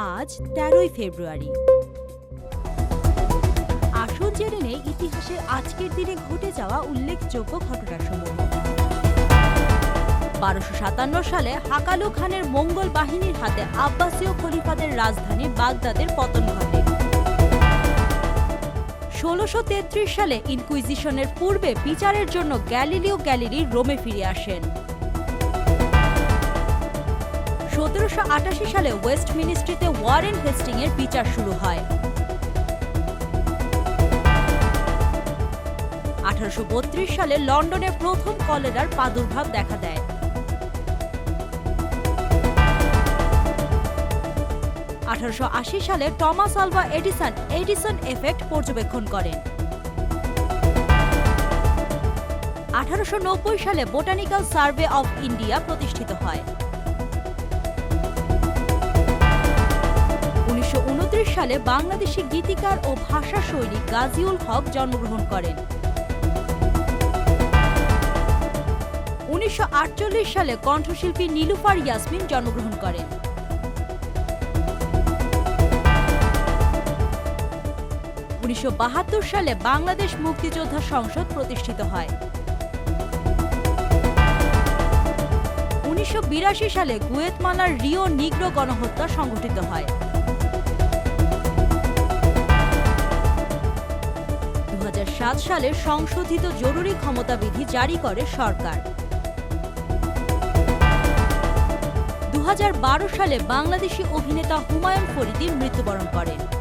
আজ তেরোই ফেব্রুয়ারি। আসুন জেনে নেই ইতিহাসের আজকের দিনে ঘটে যাওয়া উল্লেখযোগ্য ঘটনাসমূহ বারোশো সাতান্ন সালে হাকালু খানের মঙ্গল বাহিনীর হাতে আব্বাসীয় খলিফাদের রাজধানী বাগদাদের পতন ঘটে। ষোলোশো সালে ইনকুইজিশনের পূর্বে বিচারের জন্য গ্যালিলিও গ্যালিলি রোমে ফিরে আসেন। সতেরোশো আটাশি সালে ওয়েস্ট মিনিস্ট্রিতে ওয়ারেন হেস্টিং এর বিচার শুরু হয়। আঠারোশো সালে লন্ডনে প্রথম কলেরার প্রাদুর্ভাব দেখা দেয়। আঠারোশো আশি সালে Thomas Alva Edison Edison effect পর্যবেক্ষণ করেন। আঠারোশো নব্বই সালে বোটানিক্যাল সার্ভে অফ ইন্ডিয়া প্রতিষ্ঠিত হয়। সালে বাংলাদেশি গীতিকার ও ভাষা শৈলী গাজিউল হক জন্মগ্রহণ করেন। উনিশশো সালে কণ্ঠশিল্পী নীলুফার ইয়াসমিন জন্মগ্রহণ করেন। উনিশশো বাহাত্তর সালে বাংলাদেশ মুক্তিযোদ্ধা সংসদ প্রতিষ্ঠিত হয়। উনিশশো বিরাশি সালে গুয়েতমালার রিও নিগ্রো গণহত্যা সংঘটিত হয়। সালে সংশোধিত জরুরি ক্ষমতা বিধি জারি করে সরকার। দু হাজার বারো সালে বাংলাদেশি অভিনেতা হুমায়ুন ফরিদি মৃত্যুবরণ করেন।